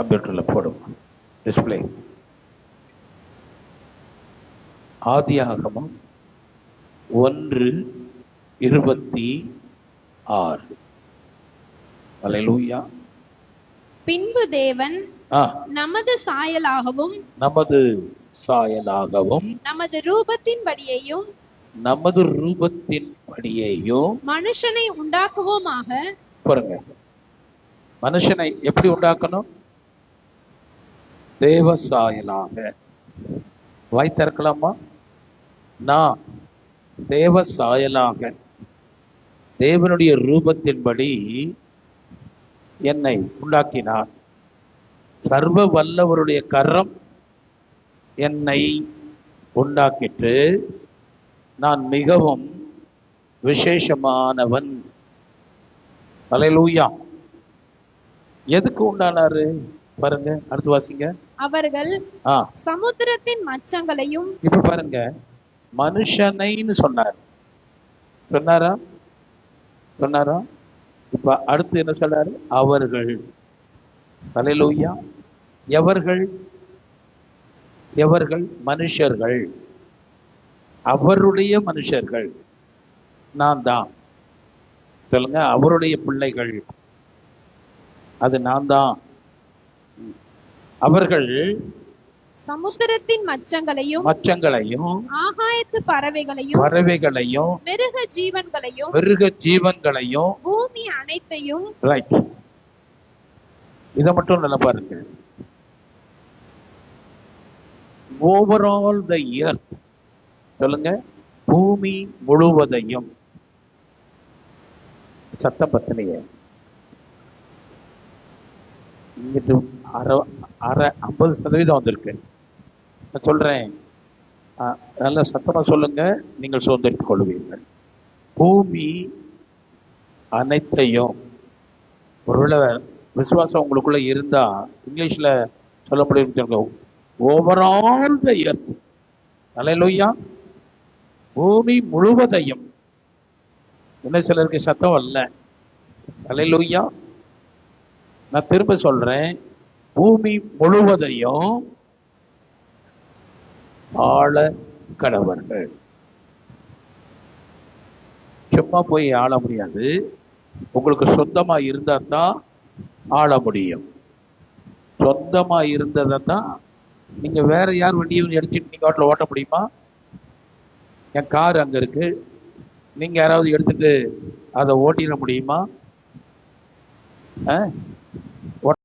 கம்ப்யூட்டரில் போடும். டிஸ்பிளே ஆதியாகமம் ஒன்று இருபத்தி ஆறு. அல்லேலூயா பின்பு தேவன் நமது சாயலாகவும் நமது சாயலாகவும் நமது ரூபத்தின்படியையும் நமது ரூபத்தின் படியையும் மனுஷனை உண்டாக்குவோமாக. பாருங்க. மனுஷனை எப்படி உண்டாக்கணும்? தேவ சாயலாக நான் தேவ சாயலாக தேவனுடைய ரூபத்தின்படி என்னை உண்டாக்கினார். சர்வ வல்லவருடைய கரம் என்னை உண்டாக்கிட்டு நான் மிகவும் விசேஷமானவன். அலையலூயா. எதுக்கு உண்டானாரு? பாருங்க அடுத்து வாசிங்க. அவர்கள் சமுத்திரத்தின் மச்சங்களையும் இப்ப பாருங்க மனுஷனைன்னு சொன்னார். சொன்னாரா? சொன்னாரா? இப்ப அடுத்து என்ன சொன்னாரு அவர்கள். அலையலூயா எவர்கள்? எவர்கள்? மனுஷர்கள். அவருடைய மனுஷர்கள். நான் தான். சொல்லுங்க அவருடைய பிள்ளைகள். அது நான் தான். அவர்கள் சமுத்திரத்தின் மச்சங்களையும் மச்சங்களையும் ஆகாயத்து பறவைகளையும் பறவைகளையும் மிருக ஜீவன்களையும் மிருக ஜீவன்களையும் பூமி அனைத்தையும் ரைட் இதை மட்டும் நல்லா பாருங்க ஓவரால் த எர்த் சொல்லுங்க. பூமி முழுவதையும். சத்தம் பத்தினிய. இங்கிட்டு அரை அரை ஐம்பது சதவீதம் வந்திருக்கு. நான் சொல்றேன். நல்ல சத்தமா சொல்லுங்க. நீங்கள் சுதந்திரித்துக் கொள்வீர்கள். பூமி அனைத்தையும் ஒருவேளை விசுவாசம் உங்களுக்குள்ள இருந்தா இங்கிலீஷ்ல சொல்ல முடியும் ஓவரால் த எர்த். அலையலூயா. பூமி முழுவதையும். என்ன சிலருக்கு சத்தம் அல்ல அலையலூயா. நான் திரும்ப சொல்றேன். பூமி முழுவதையும் ஆள கடவர்கள். சும்மா போய் ஆள முடியாது. உங்களுக்கு சொந்தமா இருந்தா தான் ஆள முடியும். சொந்தமா இருந்ததை தான் நீங்க வேற யார் வண்டியும் எடுத்துட்டு நீங்க ஆட்டில் ஓட்ட முடியுமா? என் கார் அங்க இருக்கு. நீங்க யாராவது எடுத்துட்டு அதை ஓட்டிட முடியுமா? ஆ?